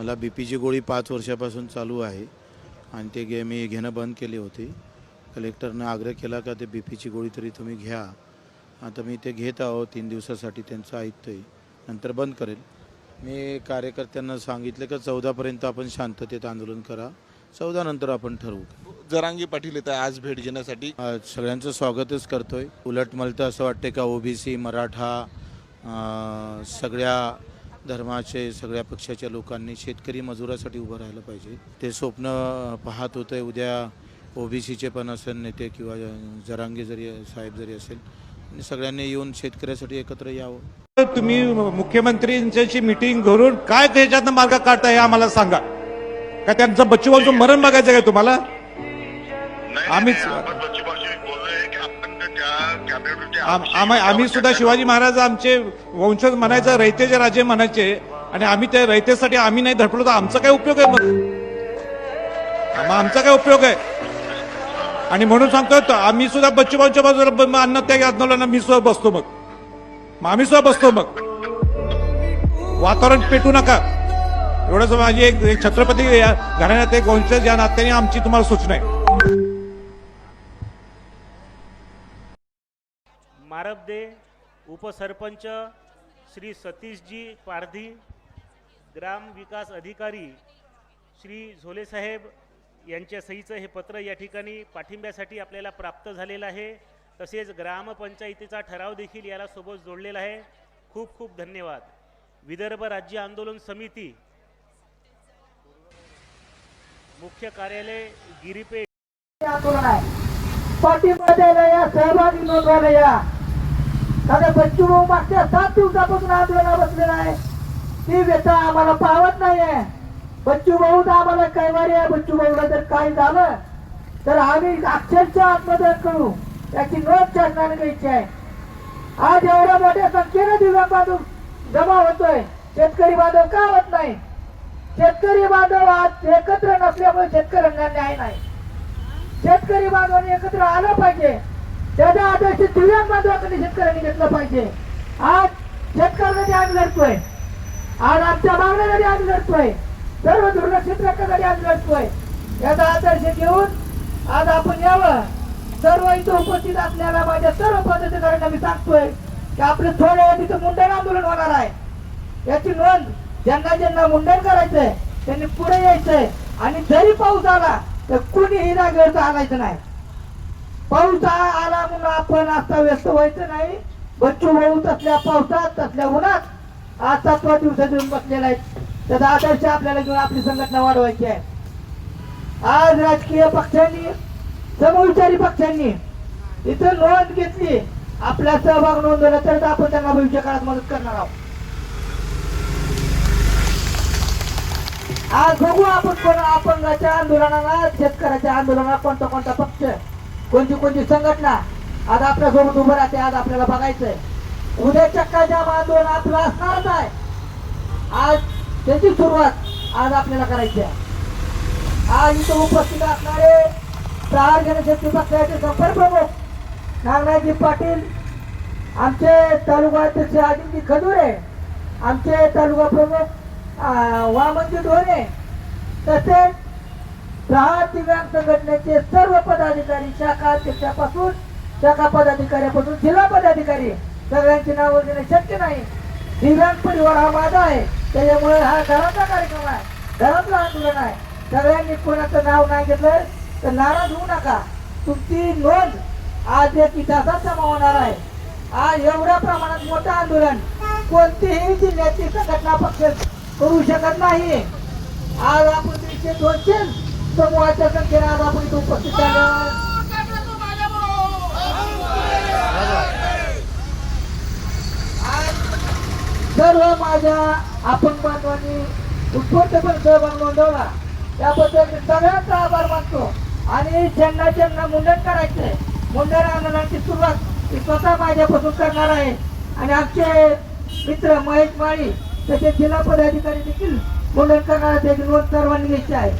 मला बी पीची गोळी पाच वर्षापासून चालू आहे आणि ते गे मी घेणं बंद केली होती. कलेक्टरनं आग्रह केला का ते बी पीची गोळी तरी तुम्ही घ्या. आता मी ते घेत आहो तीन दिवसासाठी त्यांचं ऐकतोय. नंतर बंद करेल. मी कार्यकर्त्यांना सांगितलं का चौदापर्यंत आपण शांततेत आंदोलन करा. चौदा नंतर आपण ठरवू. जरांगी पाटील येत आहे आज भेट घेण्यासाठी. सगळ्यांचं स्वागतच करतोय. उलट मला तर असं वाटतं का ओबीसी मराठा सगळ्या धर्माचे सगळ्या पक्षाच्या लोकांनी शेतकरी मजुरासाठी उभं राहिलं पाहिजे. ते स्वप्न पाहत होते. उद्या ओबीसीचे पण असेल नेते किंवा जरांगे जरी साहेब जरी असेल आणि सगळ्यांनी येऊन शेतकऱ्यासाठी एकत्र यावं. तुम्ही मुख्यमंत्र्यांची मिटिंग घरून काय त्याच्यातनं मार्ग काढताय हे आम्हाला सांगा. का त्यांचं बच्चूभाऊचं मरण बघायचं काय तुम्हाला? आम्हीच- आम्ही सुद्धा शिवाजी महाराज आमचे वंशज म्हणायचं रयतेचे राजे म्हणायचे आणि आम्ही त्या रयतेसाठी आम्ही नाही धडपडलो तर आमचा काय उपयोग आहे मग मग आमचा काय उपयोग आहे. आणि म्हणून सांगतो आम्ही सुद्धा बच्चूभाऊच्या बाजूला अन्नत्याग आंदोलनात मी सुद्धा बसतो मग. मग आम्ही सुद्धा बसतो मग. वातावरण पेटू नका. एवढंच माझी एक छत्रपती घराण्यात एक वंशज या नात्याने आमची तुम्हाला सूचना आहे. मारबदे उपसरपंच श्री सतीशजी पारधी ग्राम विकास अधिकारी श्री झोलेसाहेब यांच्या सहीचं हे पत्र या ठिकाणी पाठिंब्यासाठी आपल्याला प्राप्त झालेलं आहे. तसेच ग्रामपंचायतीचा ठराव देखील याला सोबत जोडलेला आहे. खूप खूप धन्यवाद. विदर्भ राज्य आंदोलन समिती मुख्य कार्यालय गिरीपेठ. दादा बच्चू भाऊ मागच्या सात दिवसापासून आंदोलना बसलेला आहे. ती व्यथा आम्हाला पावत नाहीये. बच्चू भाऊ तर आम्हाला कैवारी आहे. बच्चू भाऊला जर काय झालं तर आम्ही अक्षरशः आत्मदहन करू. याची नोंद शासनाने घ्यायची आहे. आज एवढ्या मोठ्या संख्येने दिव्यांग बांधव जमा होतोय. शेतकरी बांधव का होत नाही? शेतकरी बांधव आज एकत्र नसल्यामुळे शेतकऱ्यांना न्याय नाही. शेतकरी बांधवांनी एकत्र आलं पाहिजे. त्याचा आदर्श दिव्यांग बांधवाकडे शेतकऱ्यांनी घेतलं पाहिजे. आज शेतकऱ्यांसाठी आम्ही लढतोय. आज आमच्या मागण्यासाठी आम्ही लढतोय. सर्व दुर्लक्षित रक्तासाठी आम्ही लढतोय. याचा आदर्श घेऊन आज आपण यावं. सर्व इथं उपस्थित असलेल्या माझ्या सर्व पदाधिकाऱ्यांना मी सांगतोय की आपलं थोड्या वेळ तिथं मुंडण आंदोलन होणार आहे. याची नोंद ज्यांना ज्यांना मुंडण करायचंय त्यांनी पुढे यायचंय. आणि जरी पाऊस आला तर कुणी जागेवर आणायचं नाही पाऊस आ- आला म्हणून आपण आता व्यस्त व्हायचं नाही. बच्चू भाऊ तसल्या पावसात तसल्या उन्हात आज सातवा दिवसात देऊन बसलेला आहे. त्याचा आदर्श आपल्याला घेऊन आपली संघटना वाढवायची आहे. आज राजकीय पक्षांनी समविचारी पक्षांनी इथं नोंद घेतली. आपला सहभाग नोंदवला तर आपण त्यांना भविष्य काळात मदत करणार आहोत. आज बघू आपण कोण अपंगाच्या आंदोलनाला शेतकऱ्याच्या आंदोलनाला कोणता कोणता पक्ष कोणती कोणती संघटना आज आपल्यासमोर उभं राहते आज आपल्याला बघायचंय. उद्या चक्काच्या आंदोलन आपलं असणारच आहे. आज त्याची सुरुवात आज आपल्याला करायची आहे. आज इथं उपस्थित असणारे प्रहार जनशक्ती पक्षाचे संपर्क प्रमुख नागनाथजी पाटील आमचे तालुका अध्यक्ष अजिंक्य खजुरे आमचे तालुका प्रमुख वामनजी ढोरे तसेच प्रहार दिव्यांग संघटनेचे सर्व पदाधिकारी शाखा अध्यक्षापासून शाखा पदाधिकाऱ्यापासून जिल्हा पदाधिकारी सगळ्यांची नावं घेणे शक्य नाही. दिव्यांग परिवार हा माझा आहे. त्याच्यामुळे हा घराचा कार्यक्रम आहे. घरातलं आंदोलन आहे. सगळ्यांनी कोणाचं नाव नाही घेतलं तर नाराज होऊ नका. तुमची नोंद आज एक इतिहासात समावणार आहे. आज एवढ्या प्रमाणात मोठं आंदोलन कोणतीही जिल्ह्याची संघटना पक्ष करू शकत नाही. आज आपण दीडशे दोनशे समूहाच्या संख्येने आज आपण इथे उपस्थित झालो. सर्व माझ्या आपण बांधवांनी उत्स्फूर्तपणे सहभाग नोंदवला. त्याबद्दल मी सगळ्यांचा आभार मानतो. आणि ज्यांना ज्यांना मुंडन करायचंय मुंडन आंदोलनाची सुरुवात मी स्वतः माझ्यापासून करणार आहे. आणि आमचे मित्र महेश माळी तसेच जिल्हा पदाधिकारी देखील मुंडन करणार त्याची नोंद सर्वांनी घ्यायची आहे.